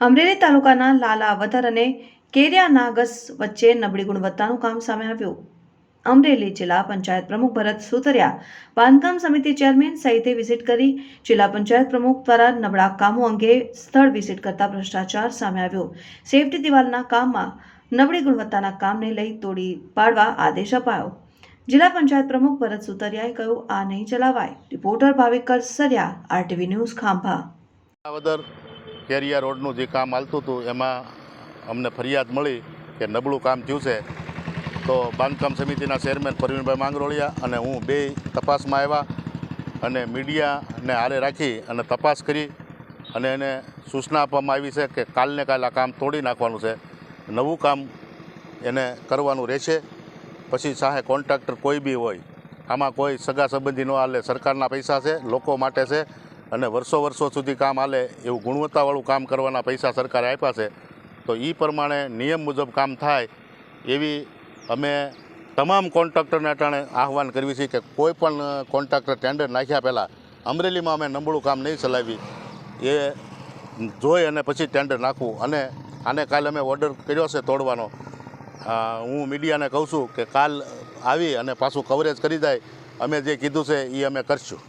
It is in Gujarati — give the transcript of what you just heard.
અમરેલી તાલુકાના લાલાવદર અને કેરિયા નાગસ વચ્ચે નબળી ગુણવત્તાનું કામ સામે આવ્યું. અમરેલી જિલ્લા પંચાયત પ્રમુખ ભરત સુતરિયા બાંધકામ સમિતિ ચેરમેન સહિતે વિઝિટ કરી જિલ્લા પંચાયત પ્રમુખ દ્વારા નબળા કામો અંગે સ્થળ વિઝિટ કરતા ભ્રષ્ટાચાર સામે આવ્યો. સેફટી દિવાલના કામમાં નબળી ગુણવત્તાના કામને લઈ તોડી પાડવા આદેશ અપાયો. જિલ્લા પંચાયત પ્રમુખ ભરત સુતરિયાએ કહ્યું, આ નહીં ચલાવાય. Reporter Bhavik Karsariya RTV news Khambha. Keriya રોડનું જે કામ હાલતું હતું, એમાં અમને ફરિયાદ મળી કે નબળું કામ થયું છે. તો બાંધકામ સમિતિના ચેરમેન પરવીનભાઈ માંગરોળિયા અને હું બે તપાસમાં આવ્યા અને મીડિયાને હારે રાખી અને તપાસ કરી અને એને સૂચના આપવામાં આવી છે કે કાલને કાલ આ કામ તોડી નાખવાનું છે. નવું કામ એને કરવાનું રહેશે. પછી ચાહે કોન્ટ્રાક્ટર કોઈ બી હોય, આમાં કોઈ સગા સંબંધી ન હાલે સરકારના પૈસા છે, લોકો માટે છે અને વર્ષો વર્ષો સુધી કામ હાલે એવું ગુણવત્તાવાળું કામ કરવાના પૈસા સરકારે આપ્યા છે, તો એ પ્રમાણે નિયમ મુજબ કામ થાય એવી અમે તમામ કોન્ટ્રાક્ટરને અટાણે આહવાન કરવી છે કે કોઈ પણ કોન્ટ્રાક્ટર ટેન્ડર નાખ્યા પહેલાં અમરેલીમાં અમે નબળું કામ નહીં ચલાવી, એ જોઈ અને પછી ટેન્ડર નાખવું. અને આને કાલે અમે ઓર્ડર કર્યો છે તોડવાનો. હું મીડિયાને કહું છું કે કાલ આવી અને પાછું કવરેજ કરી જાય, અમે જે કીધું છે એ અમે કરશું.